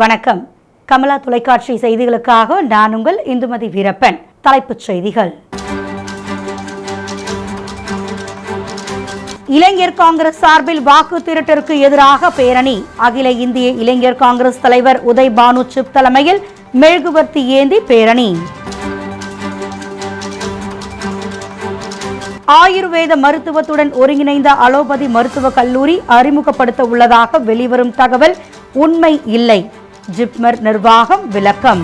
வணக்கம். கமலா தொலைக்காட்சி செய்திகளுக்காக நான் உங்கள் இந்துமதி வீரப்பன். தலைப்புச் செய்திகள். இளைஞர் காங்கிரஸ் சார்பில் வாக்கு திருட்டிற்கு எதிராக பேரணி. அகில இந்திய இளைஞர் காங்கிரஸ் தலைவர் உதய் பானு சிப் தலைமையில் மெழுகுவர்த்தி ஏந்தி பேரணி. ஆயுர்வேத மருத்துவத்துடன் ஒருங்கிணைந்த அலோபதி மருத்துவக் கல்லூரி அறிமுகப்படுத்த உள்ளதாக வெளிவரும் தகவல் உண்மை இல்லை. ஜிப்மர் நிர்வாகம் விளக்கம்.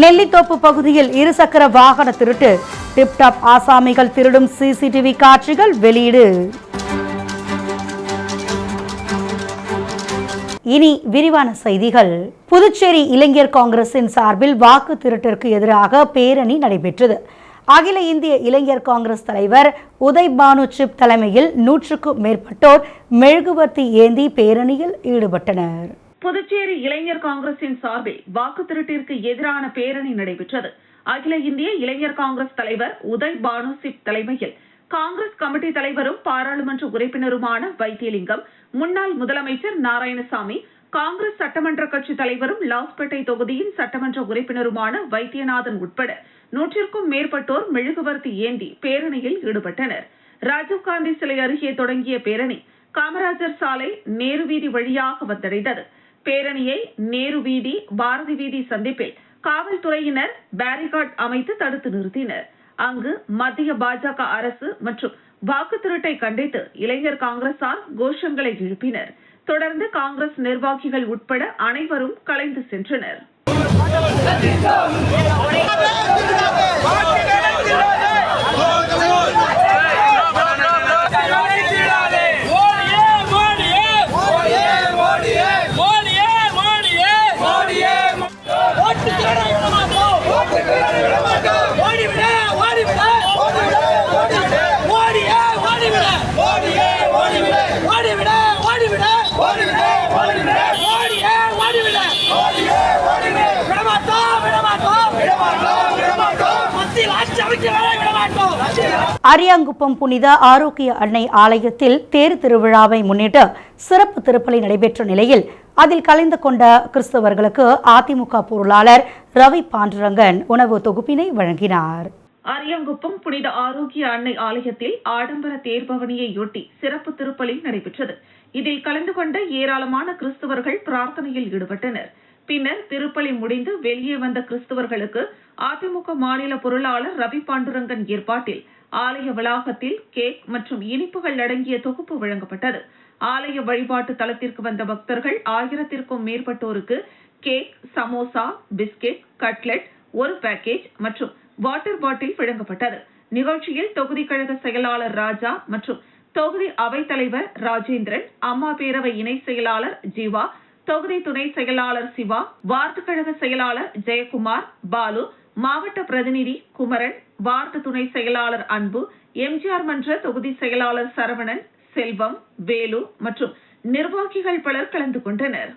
நெல்லித்தோப்பு பகுதியில் இருசக்கர வாகன திருட்டு. டிப்டாப் ஆசாமிகள் திருடும் சிசிடிவி காட்சிகள் வெளியீடு. இனி விரிவான செய்திகள். புதுச்சேரி இளைஞர் காங்கிரசின் சார்பில் வாக்கு திருட்டிற்கு எதிராக பேரணி நடைபெற்றது. அகில இந்திய இளைஞர் காங்கிரஸ் தலைவர் உதய் பானு சிப் தலைமையில் நூற்றுக்கும் மேற்பட்டோர் மெழுகுவர்த்தி ஏந்தி பேரணியில் ஈடுபட்டனர். புதுச்சேரி இளைஞர் காங்கிரசின் சார்பில் வாக்கு திருட்டிற்கு எதிரான பேரணி நடைபெற்றது. அகில இந்திய இளைஞர் காங்கிரஸ் தலைவர் உதய் பானு சிப் தலைமையில் காங்கிரஸ் கமிட்டி தலைவரும் பாராளுமன்ற உறுப்பினருமான வைத்தியலிங்கம் முன்னாள் முதலமைச்சர் நாராயணசாமி காங்கிரஸ் சட்டமன்ற கட்சி தலைவரும் லாஸ்பேட்டை தொகுதியின் சட்டமன்ற உறுப்பினருமான வைத்தியநாதன் உட்பட நூற்றிற்கும் மேற்பட்டோர் மெழுகுவர்த்தி ஏந்தி பேரணியில் ஈடுபட்டனர். ராஜீவ்காந்தி சிலை அருகே தொடங்கிய பேரணி காமராஜர் சாலை நேரு வீதி வழியாக வந்தடைந்தது. பேரணியை நேரு வீதி பாரதி வீதி சந்திப்பில் காவல்துறையினர் பேரிகார்ட் அமைத்து தடுத்து நிறுத்தினர். அங்கு மத்திய பாஜக அரசு மற்றும் வாக்கு திருட்டை கண்டித்து இளைஞர் காங்கிரசார் கோஷங்களை எழுப்பினர். தொடர்ந்து காங்கிரஸ் நிர்வாகிகள் உட்பட அனைவரும் கலைந்து சென்றனர். அரியாங்குப்பம் புனித ஆரோக்கிய அன்னை ஆலயத்தில் தேர் திருவிழாவை முன்னிட்டு சிறப்பு திருப்பலி நடைபெற்ற நிலையில் அதில் கலந்து கொண்ட கிறிஸ்தவர்களுக்கு அதிமுக பொருளாளர் ரவி பாண்டுரங்கன் உணவு தொகுப்பினை வழங்கினார். அரியங்குப்பம் புனித ஆரோக்கிய அன்னை ஆலயத்தில் ஆடம்பர தேர்பவனியையொட்டி சிறப்பு திருப்பலி நடைபெற்றது. இதில் கலந்து கொண்ட ஏராளமான கிறிஸ்தவர்கள் பிரார்த்தனையில் ஈடுபட்டனர். பின்னர் திருப்பலி முடிந்து வெளியே வந்த கிறிஸ்தவர்களுக்கு அதிமுக மாநில பொருளாளர் ரவி பாண்டுரங்கன் ஏற்பாட்டில் ஆலய வளாகத்தில் கேக் மற்றும் இனிப்புகள் அடங்கிய தொகுப்பு வழங்கப்பட்டது. ஆலய வழிபாட்டு தலத்திற்கு வந்த பக்தர்கள் ஆயிரத்திற்கும் மேற்பட்டோருக்கு கேக் சமோசா பிஸ்கெட் கட்லெட் ஒரு பேக்கேஜ் மற்றும் வாட்டர் பாட்டில் வழங்கப்பட்டது. நிகழ்ச்சியில் தொகுதி கழக செயலாளர் ராஜா மற்றும் தொகுதி அவைத்தலைவர் ராஜேந்திரன் அம்மா பேரவை இணை செயலாளர் ஜீவா தொகுதி துணை செயலாளர் சிவா வார்டு கழக செயலாளர் ஜெயக்குமார் பாலு மாவட்ட பிரதிநிதி குமரன் வார்டு துணை செயலாளர் அன்பு எம்ஜிஆர் மன்ற தொகுதி செயலாளர் சரவணன் செல்வம் வேலு மற்றும் நிர்வாகிகள் பலர் கலந்து கொண்டனர்.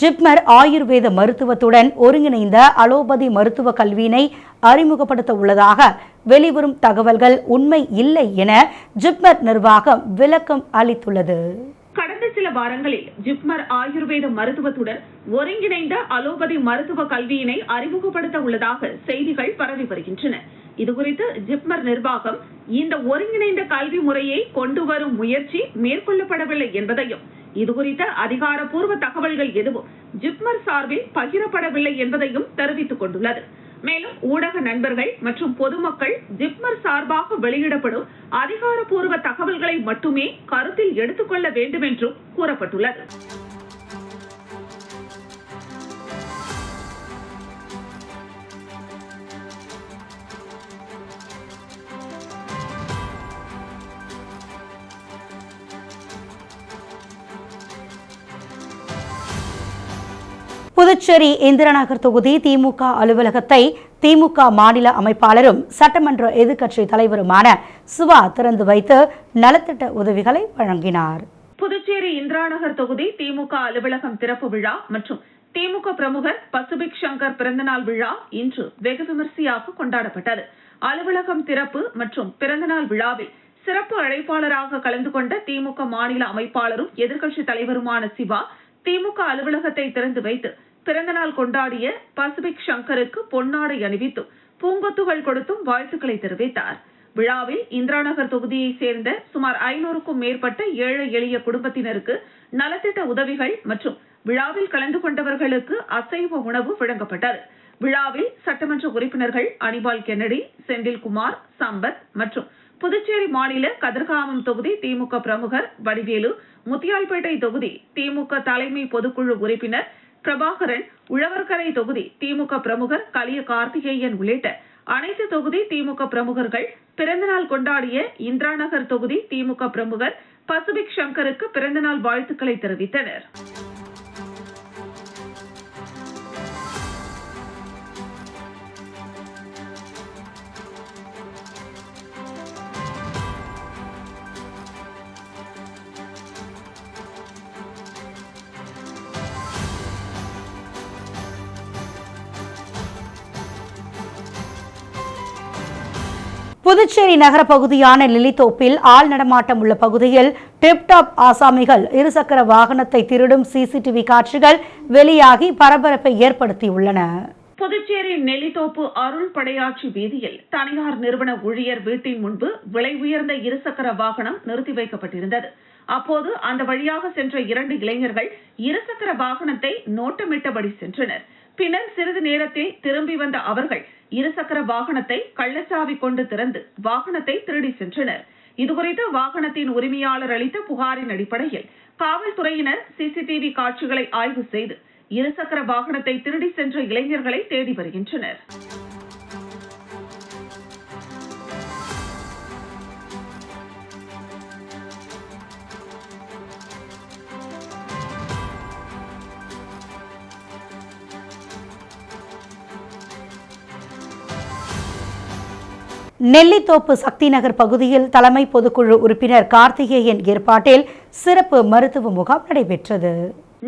ஜிப்மர் ஆயுர்வேத மருத்துவத்துடன் ஒருங்கிணைந்த அலோபதி மருத்துவ கல்வியினை அறிமுகப்படுத்த உள்ளதாக வெளிவரும் தகவல்கள் உண்மை இல்லை என ஜிப்மர் நிர்வாகம் விளக்கம் அளித்துள்ளது. கடந்த சில வாரங்களில் ஜிப்மர் ஆயுர்வேத மருத்துவத்துடன் ஒருங்கிணைந்த அலோபதி மருத்துவ கல்வியினை அறிமுகப்படுத்த உள்ளதாக செய்திகள் பரவி வருகின்றன. இது குறித்து ஜிப்மர் நிர்வாகம் இந்த ஒருங்கிணைந்த கல்வி முறையை கொண்டு வரும் முயற்சி மேற்கொள்ளப்படவில்லை என்பதையும் இது குறித்த அதிகாரப்பூர்வ தகவல்கள் எதுவும் ஜிப்மர் சார்பில் பகிரப்படவில்லை என்பதையும் தெரிவித்துக் கொண்டுள்ளது. மேலும் ஊடக நண்பர்கள் மற்றும் பொதுமக்கள் ஜிப்மர் சார்பாக வெளியிடப்படும் அதிகாரப்பூர்வ தகவல்களை மட்டுமே கருத்தில் எடுத்துக்கொள்ள வேண்டும் என்றும் கூறப்பட்டுள்ளது. புதுச்சேரி இந்திரநகர் தொகுதி திமுக அலுவலகத்தை திமுக மாநில அமைப்பாளரும் சட்டமன்ற எதிர்க்கட்சி தலைவருமான சிவா திறந்து வைத்து நலத்திட்ட உதவிகளை வழங்கினார். புதுச்சேரி இந்திராநகர் தொகுதி திமுக அலுவலகம் திறப்பு விழா மற்றும் திமுக பிரமுகர் பசுபிக் சங்கர் பிறந்தநாள் விழா இன்று வெகு விமரிசையாக கொண்டாடப்பட்டது. அலுவலகம் திறப்பு மற்றும் பிறந்தநாள் விழாவில் சிறப்பு அழைப்பாளராக கலந்து கொண்ட திமுக மாநில அமைப்பாளரும் எதிர்க்கட்சி தலைவருமான சிவா திமுக அலுவலகத்தை திறந்து வைத்து பிறந்தநாள் கொண்டாடிய பசிபிக் சங்கருக்கு பொன்னாடை அணிவித்தும் பூங்கொத்துகள் கொடுத்தும் வாழ்த்துக்களை தெரிவித்தார். விழாவில் இந்திராநகர் தொகுதியைச் சேர்ந்த சுமார் ஐநூறுக்கும் மேற்பட்ட ஏழை எளிய குடும்பத்தினருக்கு நலத்திட்ட உதவிகள் மற்றும் விழாவில் கலந்து கொண்டவர்களுக்கு அசைவ உணவு வழங்கப்பட்டது. விழாவில் சட்டமன்ற உறுப்பினர்கள் அனிபால் கென்னடி செந்தில்குமார் சம்பத் மற்றும் புதுச்சேரி மாநில கதிர்காமம் தொகுதி திமுக பிரமுகர் வடிவேலு முத்தியால்பேட்டை தொகுதி திமுக தலைமை பொதுக்குழு உறுப்பினர் பிரபாகரன் உழவர்கரை தொகுதி திமுக பிரமுகர் கலிய கார்த்திகேயன் உள்ளிட்ட அனைத்து தொகுதி திமுக பிரமுகர்கள் பிறந்தநாள் கொண்டாடிய இந்திராநகர் தொகுதி திமுக பிரமுகர் பசிபிக் சங்கருக்கு பிறந்தநாள் வாழ்த்துக்களை தெரிவித்தனர். புதுச்சேரி நகர பகுதியான லிலித்தோப்பில் ஆள் நடமாட்டம் உள்ள பகுதியில் டிப்டாப் ஆசாமிகள் இருசக்கர வாகனத்தை திருடும் சிசிடிவி காட்சிகள் வெளியாகி பரபரப்பை ஏற்படுத்தியுள்ளன. புதுச்சேரி நெல்லித்தோப்பு அருள் படையாட்சி வீதியில் தனியார் நிறுவன ஊழியர் வீட்டின் முன்பு விலை உயர்ந்த இருசக்கர வாகனம் நிறுத்தி வைக்கப்பட்டிருந்தது. அப்போது அந்த வழியாக சென்ற இரண்டு இளைஞர்கள் இருசக்கர வாகனத்தை நோட்டமிட்டபடி சென்றனர். பின்னர் சிறிது நேரத்தில் திரும்பி வந்த அவர்கள் இருசக்கர வாகனத்தை கள்ளச்சாவி கொண்டு திறந்து வாகனத்தை திருடி சென்றனர். இதுகுறித்து வாகனத்தின் உரிமையாளர் அளித்த புகாரின் அடிப்படையில் காவல்துறையினர் சிசிடிவி காட்சிகளை ஆய்வு செய்து இருசக்கர வாகனத்தை திருடி சென்ற இளைஞர்களை தேடி வருகின்றனர். நெல்லித்தோப்பு சக்தி நகர் பகுதியில் தலைமை பொதுக்குழு உறுப்பினர் கார்த்திகேயன் ஏற்பாட்டில் சிறப்பு மருத்துவ முகாம் நடைபெற்றது.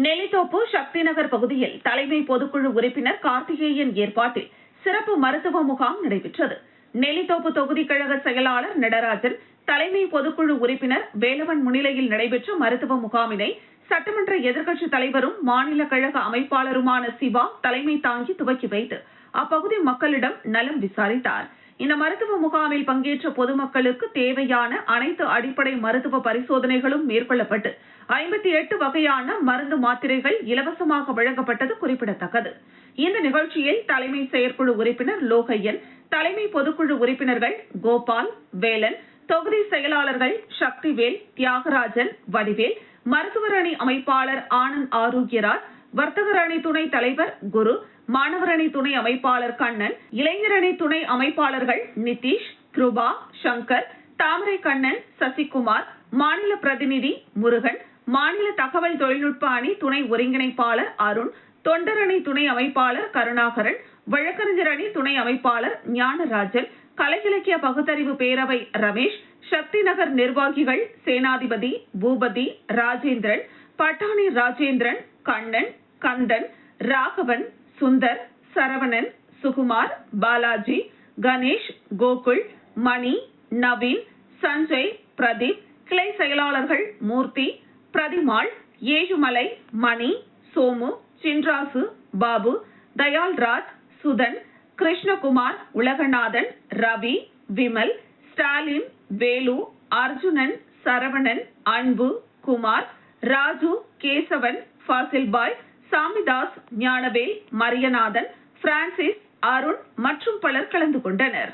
நெல்லித்தோப்பு சக்தி நகர் பகுதியில் தலைமை பொதுக்குழு உறுப்பினர் கார்த்திகேயன் ஏற்பாட்டில் சிறப்பு மருத்துவ முகாம் நடைபெற்றது. நெல்லித்தோப்பு தொகுதி கழக செயலாளர் நடராஜன் தலைமை பொதுக்குழு உறுப்பினர் வேலவன் முன்னிலையில் நடைபெற்ற மருத்துவ முகாமினை சட்டமன்ற எதிர்க்கட்சி தலைவரும் மாநில கழக அமைப்பாளருமான சிவா தலைமை தாங்கி துவக்கி வைத்து அப்பகுதி மக்களிடம் நலம் விசாரித்தார். இந்த மருத்துவ முகாமில் பங்கேற்ற பொதுமக்களுக்கு தேவையான அனைத்து அடிப்படை மருத்துவ பரிசோதனைகளும் மேற்கொள்ளப்பட்டு ஐம்பத்தி எட்டு வகையான மருந்து மாத்திரைகள் இலவசமாக வழங்கப்பட்டது குறிப்பிடத்தக்கது. இந்த நிகழ்ச்சியில் தலைமை செயற்குழு உறுப்பினர் லோகையன் தலைமை பொதுக்குழு உறுப்பினர்கள் கோபால் வேலன் தொகுதி செயலாளர்கள் சக்திவேல் தியாகராஜன் வடிவேல் மருத்துவர் அணி அமைப்பாளர் ஆனந்த் ஆரோக்கியராஜ் வர்த்தகர் அணி துணை தலைவர் குரு மாணவர் அணி துணை அமைப்பாளர் கண்ணன் இளைஞர் அணி துணை அமைப்பாளர்கள் நிதிஷ் கிருபா சங்கர் தாமரை கண்ணன் சசிகுமார் மாநில பிரதிநிதி முருகன் மாநில தகவல் தொழில்நுட்ப அணி துணை ஒருங்கிணைப்பாளர் அருண் தொண்டர் அணி துணை அமைப்பாளர் கருணாகரன் வழக்கறிஞர் அணி துணை அமைப்பாளர் ஞானராஜன் கலை இலக்கிய பகுத்தறிவு பேரவை ரமேஷ் சக்தி நகர் நிர்வாகிகள் சேனாதிபதி பூபதி ராஜேந்திரன் பட்டாணி ராஜேந்திரன் கண்ணன் கந்தன் ராகவன் சுந்தர் சரவணன் சுகுமார் பாலாஜி கணேஷ் கோகுல் மணி நவீன் சஞ்சய் பிரதீப் கிளை செயலாளர்கள் மூர்த்தி பிரதிமாள் ஏழுமலை மணி சோமு சின்ராசு பாபு தயால்ராஜ் சுதன் கிருஷ்ணகுமார் உலகநாதன் ரவி விமல் ஸ்டாலின் வேலு அர்ஜுனன் சரவணன் அன்பு குமார் ராஜு கேசவன் ஃபாசில்பாய் பாய் சாமிதாஸ் ஞானவேல் மரியநாதன் பிரான்சிஸ் அருண் மற்றும் பலர் கலந்து கொண்டனர்.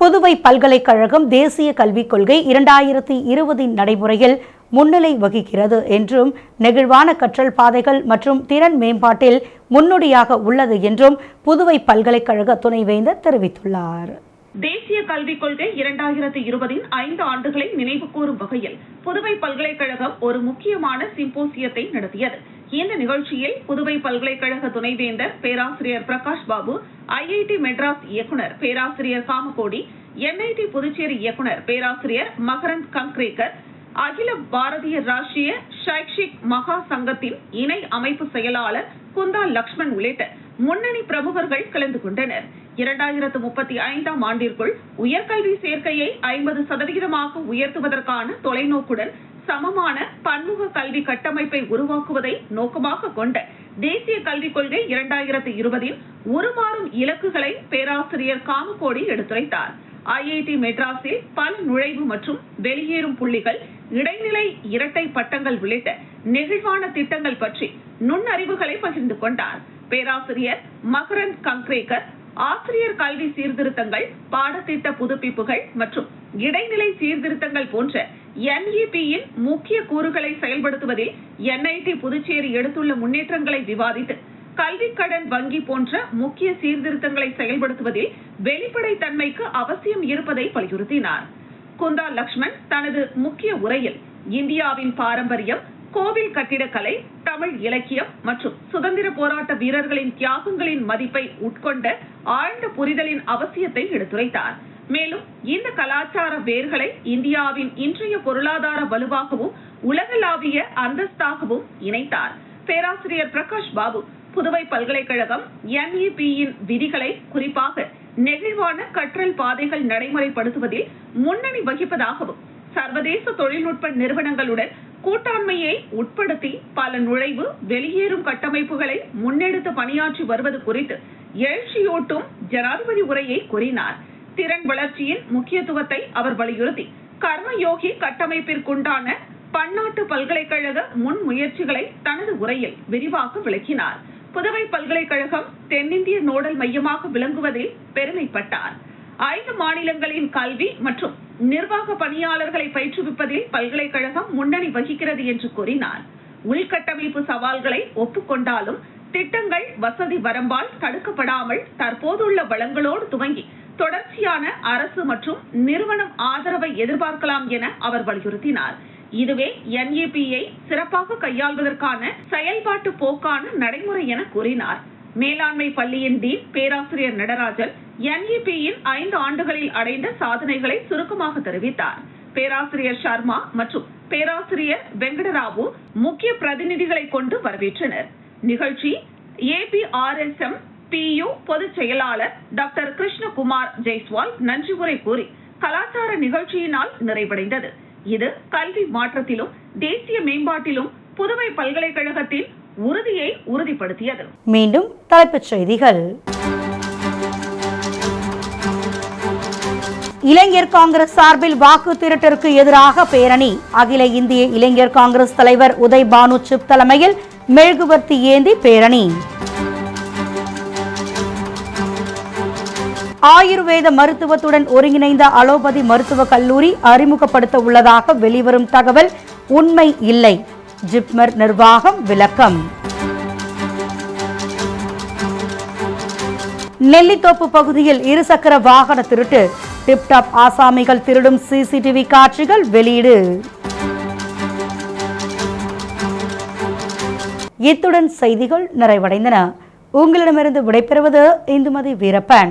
புதுவை பல்கலைக்கழகம் தேசிய கல்விக் கொள்கை இரண்டாயிரத்தி இருபதின் நடைமுறையில் முன்னிலை வகிக்கிறது என்றும் நெகிழ்வான கற்றல் பாதைகள் மற்றும் திறன் மேம்பாட்டில் முன்னோடியாக உள்ளது என்றும் புதுவை பல்கலைக்கழக துணைவேந்தர் தெரிவித்துள்ளார். தேசிய கல்விக் கொள்கை இரண்டாயிரத்தி இருபதின் ஐந்து ஆண்டுகளை நினைவு கூறும் வகையில் புதுவை பல்கலைக்கழகம் ஒரு முக்கியமான சிம்போசியத்தை நடத்தியது. இந்த நிகழ்ச்சியில் புதுவை பல்கலைக்கழக துணைவேந்தர் பேராசிரியர் பிரகாஷ் பாபு ஐஐடி மெட்ராஸ் இயக்குனர் பேராசிரியர் காமகோடி என்ஐடி புதுச்சேரி இயக்குனர் பேராசிரியர் மகரந்த் கங்க்ரேக்கர் அகில பாரதிய ராஷ்டிரிய சைக்ஷிக் மகா சங்கத்தின் இணை அமைப்பு செயலாளர் குந்தா லக்ஷ்மண் உள்ளிட்ட முன்னணி பிரமுகர்கள் கலந்து கொண்டனர். இரண்டாயிரத்து முப்பத்தி ஐந்தாம் ஆண்டிற்குள் உயர்கல்வி சேர்க்கையை ஐம்பது சதவிகிதமாக உயர்த்துவதற்கான தொலைநோக்குடன் சமமான பன்முக கல்வி கட்டமைப்பை உருவாக்குவதை நோக்கமாக கொண்ட தேசிய கல்விக் கொள்கை இரண்டாயிரத்து இருபதில் உருமாறும் இலக்குகளை பேராசிரியர் காமகோடி எடுத்துரைத்தார். ஐஐடி மெட்ராஸில் பல நுழைவு மற்றும் வெளியேறும் புள்ளிகள் இடைநிலை இரட்டை பட்டங்கள் உள்ளிட்ட நெகிழ்வான திட்டங்கள் பற்றி நுண்ணறிவுகளை பகிர்ந்து கொண்டார். பேராசிரியர் மகரந்த் கங்க்ரேகர் ஆசிரியர் கல்வி சீர்திருத்தங்கள் பாடத்திட்ட புதுப்பிப்புகள் மற்றும் இடைநிலை சீர்திருத்தங்கள் போன்ற என்இபியின் முக்கிய கூறுகளை செயல்படுத்துவதில் என்ஐடி புதுச்சேரி எடுத்துள்ள முன்னேற்றங்களை விவாதித்து கல்வி கடன் வங்கி போன்ற முக்கிய சீர்திருத்தங்களை செயல்படுத்துவதில் வெளிப்படைத்தன்மைக்கு அவசியம் இருப்பதை வலியுறுத்தினார். குந்தா லக்ஷ்மண் தனது முக்கிய உரையில் இந்தியாவின் பாரம்பரியம் கோவில் கட்டிடக்கலை தமிழ் இலக்கியம் மற்றும் சுதந்திர போராட்ட வீரர்களின் தியாகங்களின் மதிப்பை உட்கொண்ட ஆழ்ந்த புரிதலின் அவசியத்தை எடுத்துரைத்தார். மேலும் இந்த கலாச்சார வேர்களை இந்தியாவின் இன்றைய பொருளாதார வலுவாகவும் உலகளாவிய அந்தஸ்தாகவும் இணைத்தார். பேராசிரியர் பிரகாஷ் பாபு புதுவை பல்கலைக்கழகம் என்இபியின் விதிகளை குறிப்பாக நெகிழ்வான கற்றல் பாதைகள் நடைமுறைப்படுத்துவதில் முன்னணி வகிப்பதாகவும் சர்வதேச தொழில்நுட்ப நிறுவனங்களுடன் கூட்டாண்மையை உட்படுத்தி பல நுழைவு வெளியேறும் கட்டமைப்புகளை முன்னெடுத்து பணியாற்றி வருவது குறித்து எழுச்சியூட்டும் ஜனாதிபதி உரையை கூறினார். திறன் வளர்ச்சியின் முக்கியத்துவத்தை அவர் வலியுறுத்தி கர்மயோகி கட்டமைப்பிற்குண்டான பன்னாட்டு பல்கலைக்கழக முன்முயற்சிகளை தனது உரையில் விரிவாக விளக்கினார். புதுவை பல்கலைக்கழகம் தென்னிந்திய நோடல் மையமாக விளங்குவதில் பெருமைப்பட்டார். ஐந்து மாநிலங்களின் கல்வி மற்றும் நிர்வாக பணியாளர்களை பயிற்றுவிப்பதில் பல்கலைக்கழகம் முன்னணி வகிக்கிறது என்று கூறினார். உள்கட்டமைப்பு சவால்களை ஒப்புக்கொண்டாலும் திட்டங்கள் வசதி வரம்பால் தடுக்கப்படாமல் தற்போதுள்ள வளங்களோடு துவங்கி தொடர்ச்சியான அரசு மற்றும் நிறுவனம் ஆதரவை எதிர்பார்க்கலாம் என அவர் வலியுறுத்தினார். இதுவே என்ஏபியை சிறப்பாக கையாள்வதற்கான செயல்பாட்டு போக்கான நடைமுறை என கூறினார். மேலாண்மை பள்ளியின் டீன் பேராசிரியர் நடராஜன் என்இபியின் ஐந்து ஆண்டுகளில் அடைந்த சாதனைகளை சுருக்கமாக தெரிவித்தார். பேராசிரியர் சர்மா மற்றும் பேராசிரியர் வெங்கடராவு முக்கிய பிரதிநிதிகளை கொண்டு வரவேற்றனர். நிகழ்ச்சி ஏபிஆர்எஸ்எம் பியு பொதுச் செயலாளர் டாக்டர் கிருஷ்ணகுமார் ஜெய்ஸ்வால் நன்றி உரை கூறி கலாச்சார நிகழ்ச்சியினால் நிறைவடைந்தது. இது கல்வி மாற்றத்திலும் தேசிய மேம்பாட்டிலும் புதுவை பல்கலைக்கழகத்தின் உறுதியை உறுதிப்படுத்தியது. மீண்டும் தலைப்புச் செய்திகள். இளைஞர் காங்கிரஸ் சார்பில் வாக்கு திருட்டிற்கு எதிராக பேரணி. அகில இந்திய இளைஞர் காங்கிரஸ் தலைவர் உதய் பானு சிப் தலைமையில் மெழுகுவர்த்தி ஏந்தி பேரணி. ஆயுர்வேத மருத்துவத்துடன் ஒருங்கிணைந்த அலோபதி மருத்துவக் கல்லூரி அறிமுகப்படுத்த உள்ளதாக வெளிவரும் தகவல் உண்மை இல்லை. ஜிப்மர் நிர்வாகம் விளக்கம். நெல்லித்தோப்பு பகுதியில் இருசக்கர வாகன திருட்டு. டிப்டாப் ஆசாமிகள் திருடும் சிசிடிவி காட்சிகள் வெளியீடு. இத்துடன் செய்திகள் நிறைவடைந்தன. உங்களிடமிருந்து விடைபெறுவது இந்துமதி வீரப்பன்.